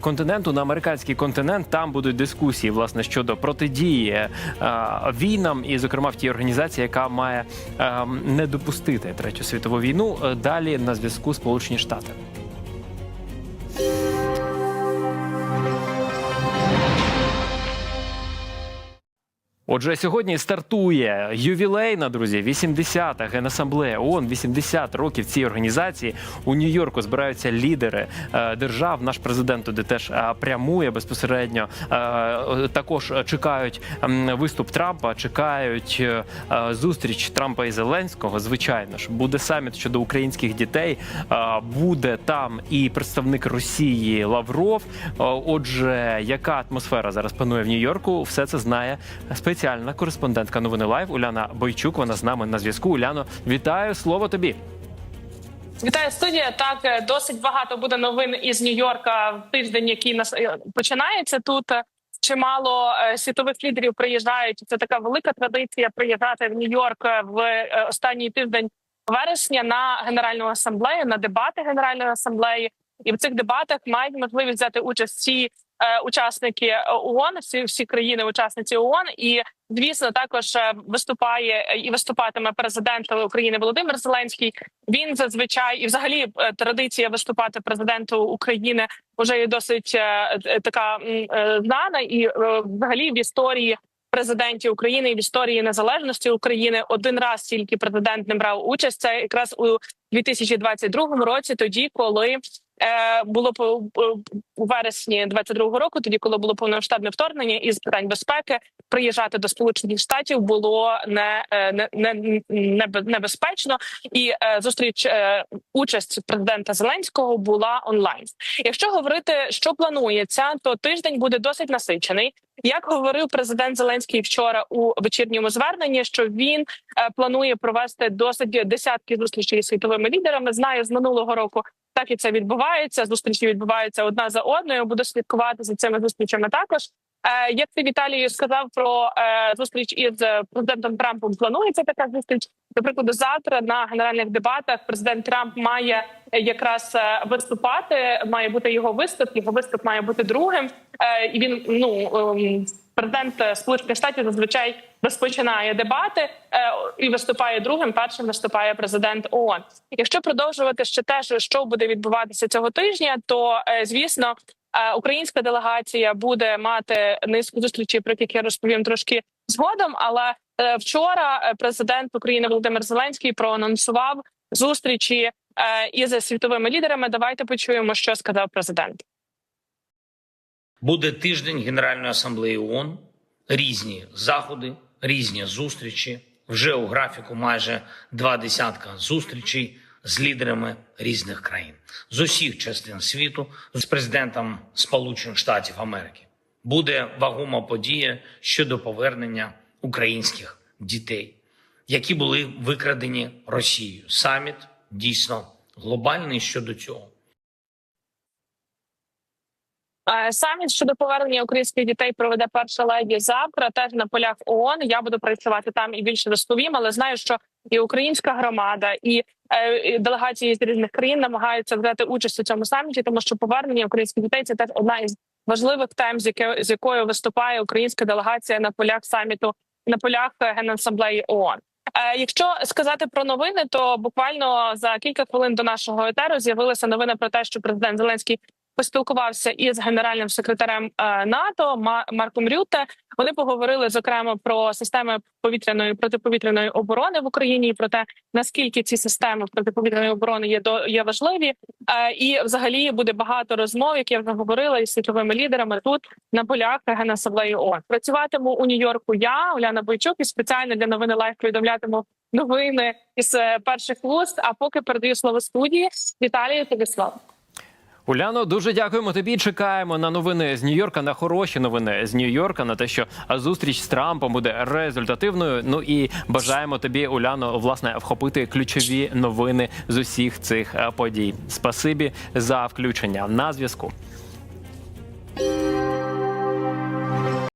континенту на американський континент. Там будуть дискусії власне щодо протидії е, війнам, і зокрема в тій організації, яка має е, не допустити третю світову війну. Е, Далі на зв'язку Сполучені Штати. Отже, сьогодні стартує ювілейна, друзі, 80-та генасамблея ООН, 80 років цій організації. У Нью-Йорку збираються лідери е, держав. Наш президент туди теж е, прямує безпосередньо. Е, також чекають виступ Трампа, чекають зустріч Трампа і Зеленського. Звичайно ж, буде саміт щодо українських дітей. Буде там і представник Росії Лавров. Отже, яка атмосфера зараз панує в Нью-Йорку? Все це знає спеціальна кореспондентка новини Лайв Уляна Бойчук. Вона з нами на зв'язку. Уляно, вітаю! Слово тобі. Вітаю студія. Так е, досить багато буде новин із Нью-Йорка в тиждень, який нас е, починається тут. Чимало е, світових лідерів приїжджають. Це така велика традиція приїжджати в Нью-Йорк в останній тиждень вересня на генеральну асамблею, на дебати генеральної асамблеї. І в цих дебатах мають можливість взяти участь всі учасники ООН, всі всі країни, учасниці ООН. І звісно, також е, виступає е, і виступатиме президент України Володимир Зеленський. Він зазвичай і, взагалі, е, традиція виступати президенту України вже є досить е, е, така е, знана, і е, взагалі в історії президентів України в історії незалежності України один раз тільки президент не брав участь. Це якраз у 2022 році, тоді коли. Е, Було по- у вересні 22-го року, тоді коли було повномасштабне вторгнення із питань безпеки, приїжджати до сполучених штатів було не е, не, не, не небезпечно, і е, зустріч е, участь президента Зеленського була онлайн. Якщо говорити, що планується, то тиждень буде досить насичений. Як говорив президент Зеленський вчора у вечірньому зверненні, що він е, планує провести досить десятки зустрічей з світовими лідерами. Знаю з минулого року. Так і це відбувається. Зустрічі відбуваються одна за одною. Буду слідкувати за цими зустрічами також. Е, як ти Віталію сказав про е, зустріч із е, президентом Трампом, планується така зустріч. До прикладу, завтра на генеральних дебатах президент Трамп має е, якраз е, виступати. Має бути його виступ. Його виступ має бути другим. Е, і він ну ем, президент е, Сполучених Штатів зазвичай розпочинає дебати е, і виступає другим. Першим виступає президент ООН. Якщо продовжувати ще те, що буде відбуватися цього тижня, то е, звісно. Українська делегація буде мати низку зустрічей, про які я розповім трошки згодом. Але вчора президент України Володимир Зеленський проанонсував зустрічі із світовими лідерами. Давайте почуємо, що сказав президент. Буде тиждень Генеральної асамблеї ООН, різні заходи, різні зустрічі. Вже у графіку майже два десятка зустрічей з лідерами різних країн з усіх частин світу, з президентом Сполучених Штатів Америки. Буде вагома подія щодо повернення українських дітей, які були викрадені Росією. Саміт дійсно глобальний щодо цього. Е, Саміт щодо повернення українських дітей проведе перша леді завтра. Теж на полях ООН. Я буду працювати там і більше розповім. Але знаю, що і українська громада, і е, делегації з різних країн намагаються взяти участь у цьому саміті, тому що повернення українських дітей це теж одна із важливих тем, з якою з якою виступає українська делегація на полях саміту на полях генасамблеї ООН. Е, Якщо сказати про новини, то буквально за кілька хвилин до нашого етеру з'явилася новина про те, що президент Зеленський поспілкувався із генеральним секретарем е, НАТО Ма- Марком Рютте. Вони поговорили зокрема про системи повітряної протиповітряної оборони в Україні і про те, наскільки ці системи протиповітряної оборони є до є важливі. Е, І взагалі буде багато розмов, як я вже говорила, із світовими лідерами тут на полях Генасамблеї ООН. Працюватиму у Нью-Йорку. Я Уляна Бойчук і спеціально для новини лайф повідомлятиму новини із е, перших вуст. А поки передаю слово студії Віталію тобі слово. Уляно, дуже дякуємо тобі. Чекаємо на новини з Нью-Йорка, на хороші новини з Нью-Йорка, на те, що зустріч з Трампом буде результативною. Ну і бажаємо тобі, Уляно, власне, вхопити ключові новини з усіх цих е, подій. Спасибі за включення на зв'язку.